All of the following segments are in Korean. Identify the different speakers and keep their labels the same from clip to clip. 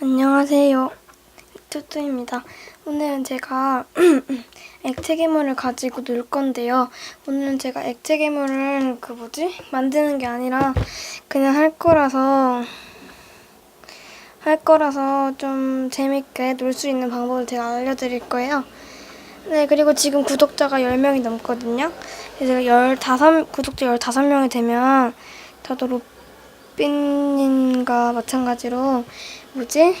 Speaker 1: 안녕하세요. 뚜뚜입니다. 오늘은 제가 액체 괴물을 가지고 놀 건데요. 오늘은 제가 액체 괴물을 그 뭐지? 만드는 게 아니라 그냥 할 거라서 할 거라서 좀 재밌게 놀 수 있는 방법을 제가 알려드릴 거예요. 네, 그리고 지금 구독자가 10명이 넘거든요. 그래서 15, 구독자 15명이 되면 저도 로 빈님과 마찬가지로 뭐지?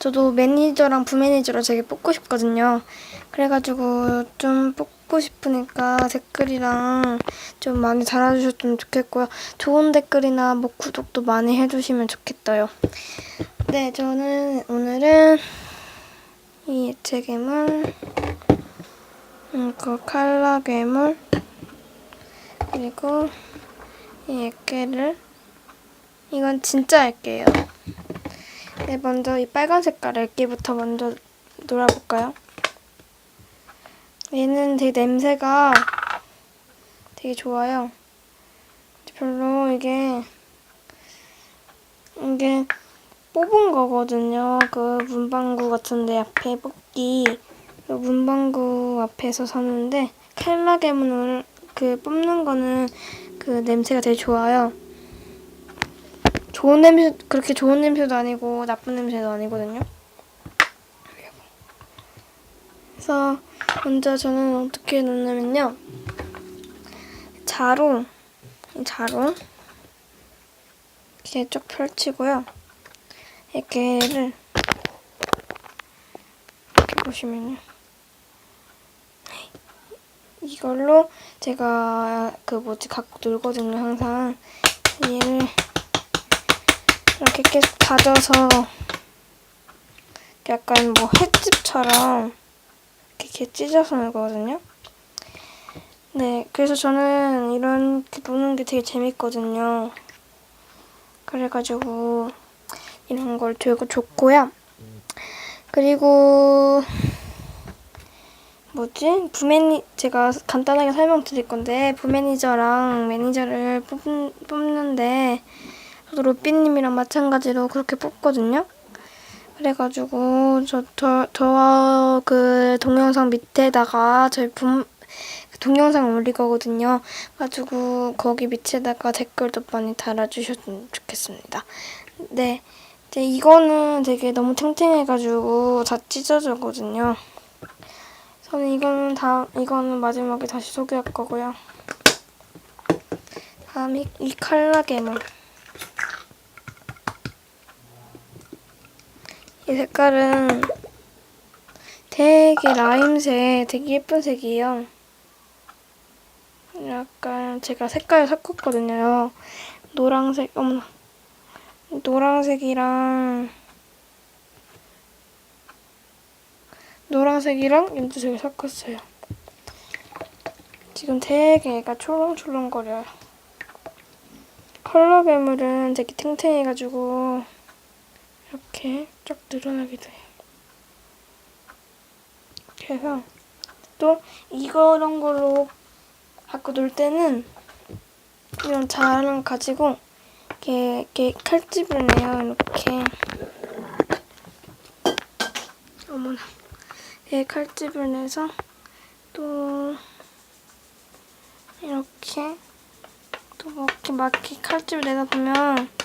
Speaker 1: 저도 매니저랑 부매니저로 되게 뽑고 싶거든요. 그래가지고 좀 뽑고 싶으니까 댓글이랑 좀 많이 달아주셨으면 좋겠고요. 좋은 댓글이나 뭐 구독도 많이 해주시면 좋겠어요. 네, 저는 오늘은 이 액체 괴물, 음, 그 칼라 괴물, 그리고 이 액계를 이건 진짜 액계예요. 네, 먼저 이 빨간 색깔 액계부터 먼저 놀아볼까요? 얘는 되게 냄새가 되게 좋아요. 별로 이게 이게 뽑은 거거든요. 그 문방구 같은데 앞에 뽑기 그 문방구 앞에서 샀는데 칼라게문을 그 뽑는 거는 그 냄새가 되게 좋아요. 좋은 냄새 그렇게 좋은 냄새도 아니고 나쁜 냄새도 아니거든요. 그래서 먼저 저는 어떻게 넣냐면요. 자로 이 자로 이렇게 쭉 펼치고요. 이렇게를 이렇게 보시면요. 이걸로 제가 그 뭐지 갖고 놀거든요 항상 얘를 이렇게 계속 다져서 약간 뭐 횟집처럼 이렇게 찢어서 놀거든요. 네 그래서 저는 이런 게 노는 게 되게 재밌거든요. 그래가지고 이런 걸 들고 좋고요. 그리고 뭐지? 부매니 제가 간단하게 설명드릴 건데 부매니저랑 매니저를 뽑, 뽑는데 저도 로삐님이랑 마찬가지로 그렇게 뽑거든요. 그래가지고 저저 저와 그 동영상 밑에다가 저희 분 동영상 올릴 거거든요. 가지고 거기 밑에다가 댓글도 많이 달아주셨으면 좋겠습니다. 네, 이제 이거는 되게 너무 탱탱해가지고 다 찢어져거든요. 저는 이거는 다 이거는 마지막에 다시 소개할 거고요. 다음 이, 이 칼라 괴물. 이 색깔은 되게 라임색, 되게 예쁜 색이에요. 약간 제가 색깔 섞었거든요. 노랑색, 어머나. 노랑색이랑 노란색이랑 연두색을 섞었어요. 지금 되게 얘가 초롱초롱거려요. 컬러 괴물은 되게 탱탱해가지고 이렇게 쫙 늘어나게 돼요. 그래서 또 이런 걸로 갖고 놀 때는 이런 자랑 가지고 이렇게, 이렇게 칼집을 내요. 이렇게. 어머나. 이 칼집을 내서 또 이렇게 또뭐 이렇게 막 이렇게 칼집을 내다 보면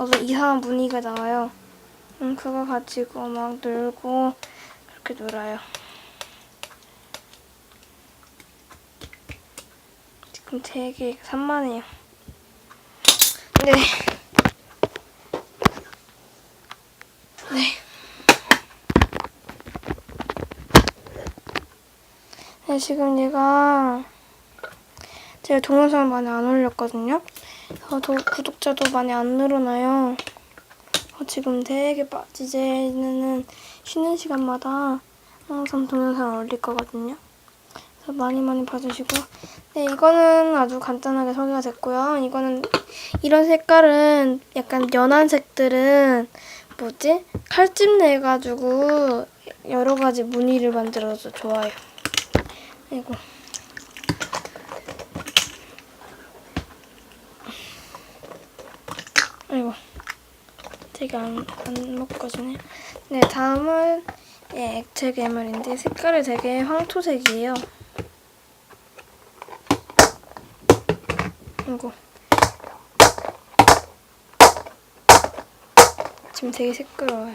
Speaker 1: 어떤 이상한 무늬가 나와요. 음, 그거 가지고 막 놀고 이렇게 놀아요. 지금 되게 산만해요. 네. 네. 네, 지금 얘가 제가 동영상을 많이 안 올렸거든요. 그래서 도- 구독자도 많이 안 늘어나요. 어, 지금 되게 빠지제는 쉬는 시간마다 항상 동영상을 올릴 거거든요. 그래서 많이 많이 봐주시고 네, 이거는 아주 간단하게 소개가 됐고요. 이거는 이런 색깔은 약간 연한 색들은 뭐지? 칼집 내가지고 여러 가지 무늬를 만들어서 좋아요. 아이고. 아이고. 되게 안, 안 먹거든요. 네, 다음은 예, 액체 괴물인데 색깔이 되게 황토색이에요. 이거 지금 되게 시끄러워요.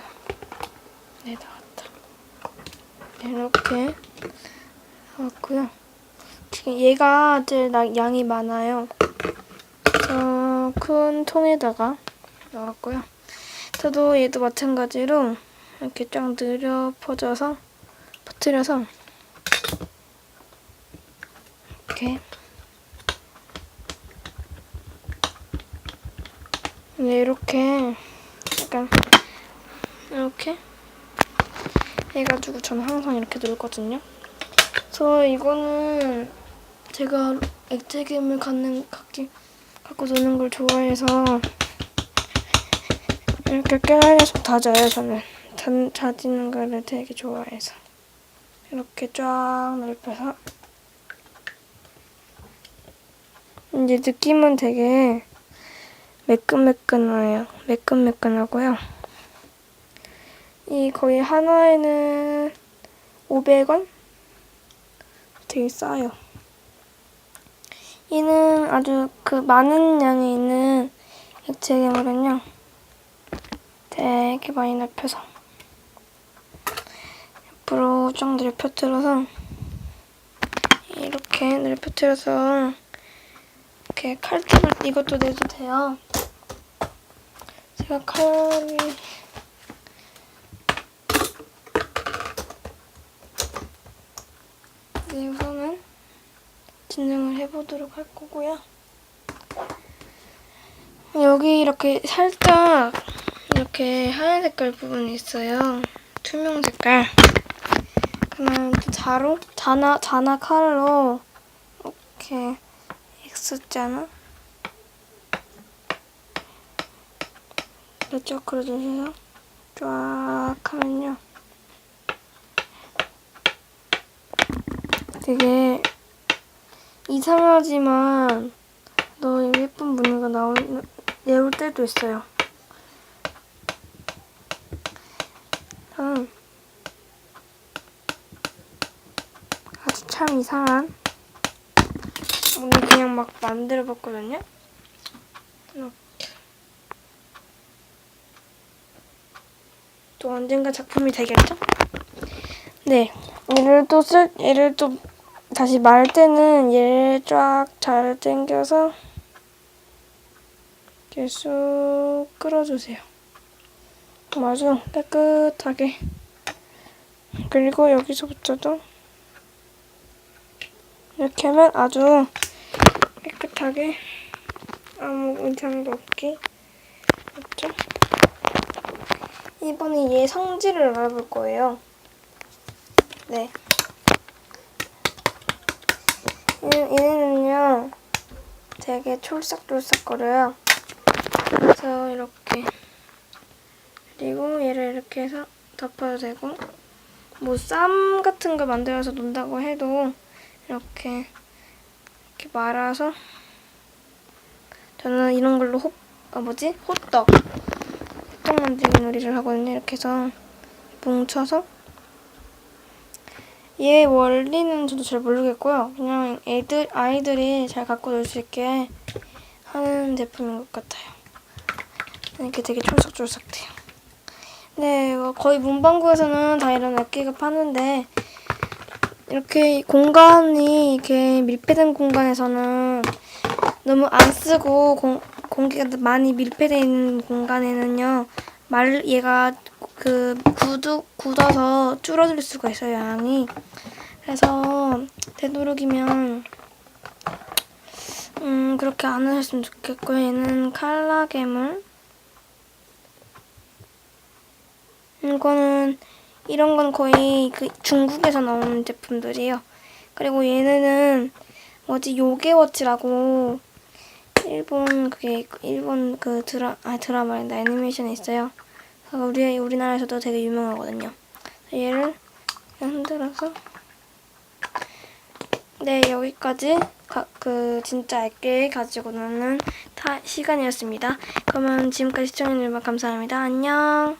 Speaker 1: 네, 나왔다. 네, 이렇게 나왔고요. 지금 얘가 제일 나- 양이 많아요. 저 큰 통에다가 넣었고요. 저도 얘도 마찬가지로 이렇게 쫙 늘려 퍼져서 퍼뜨려서 이렇게 네 이렇게 약간 이렇게 해가지고 저는 항상 이렇게 놀거든요. 그래서 이거는 제가 액체 괴물 갖는 갖기 갖고 노는 걸 좋아해서 이렇게 계속 다져요 저는. 다, 다지는 거를 되게 좋아해서. 이렇게 쫙 넓혀서. 이제 느낌은 되게 매끈매끈해요. 매끈매끈하고요. 이 거의 하나에는 500원? 되게 싸요. 이는 아주 그 많은 양이 있는 액체 괴물은요. 되게 많이 넓혀서 옆으로 쫙 넓혀뜨려서 이렇게 넓혀뜨려서 이렇게 칼집을 이것도 내도 돼요. 제가 칼이 네, 우선은 진행을 해보도록 할 거고요. 여기 이렇게 살짝 이렇게 하얀 색깔 부분이 있어요. 투명 색깔. 그러면 또 자로 자나 자나 칼로 이렇게 X자나 쭉 그려주세요. 쫙 하면요. 되게 이상하지만 너 예쁜 무늬가 나올 내올 때도 있어요. 음. 아주 참 이상한 오늘 그냥 막 만들어 봤거든요. 이렇게 또 언젠가 작품이 되겠죠? 네, 얘를 또 쓸, 얘를 또 다시 말 때는 얘를 쫙 잘 당겨서 쑥 끌어주세요. 아주 깨끗하게. 그리고 여기서부터도 이렇게 하면 아주 깨끗하게 아무 문장도 없게 맞죠? 이번에 얘 성질을 알아볼 거예요. 네. 얘는, 얘는요 되게 촐싹촐싹거려요. 그래서 이렇게 그리고 얘를 이렇게 해서 덮어도 되고 뭐 쌈 같은 거 만들어서 논다고 해도 이렇게 이렇게 말아서 저는 이런 걸로 호, 아 뭐지 호떡 호떡 만들기 놀이를 하거든요. 이렇게 해서 뭉쳐서 얘 원리는 저도 잘 모르겠고요. 그냥 애들 아이들이 잘 갖고 놀 수 있게 하는 제품인 것 같아요. 이렇게 되게 촐싹촐싹돼요. 네, 뭐 거의 문방구에서는 다 이런 액기가 파는데 이렇게 공간이 이렇게 밀폐된 공간에서는 너무 안 쓰고 공, 공기가 많이 밀폐되어 있는 공간에는요 말 얘가 그 굳어, 굳어서 줄어들 수가 있어요 양이. 그래서 되도록이면 음 그렇게 안 하셨으면 좋겠고요 얘는 칼라 괴물 이거는 이런 건 거의 그 중국에서 나오는 제품들이에요. 그리고 얘네는 뭐지 요게워치라고 일본 그게 일본 그 드라 아 드라마인데 애니메이션이 있어요. 우리 우리나라에서도 되게 유명하거든요. 얘를 흔들어서 네 여기까지 가, 그 진짜 액게 가지고 노는 타- 시간이었습니다. 그러면 지금까지 시청해주셔서 감사합니다. 안녕.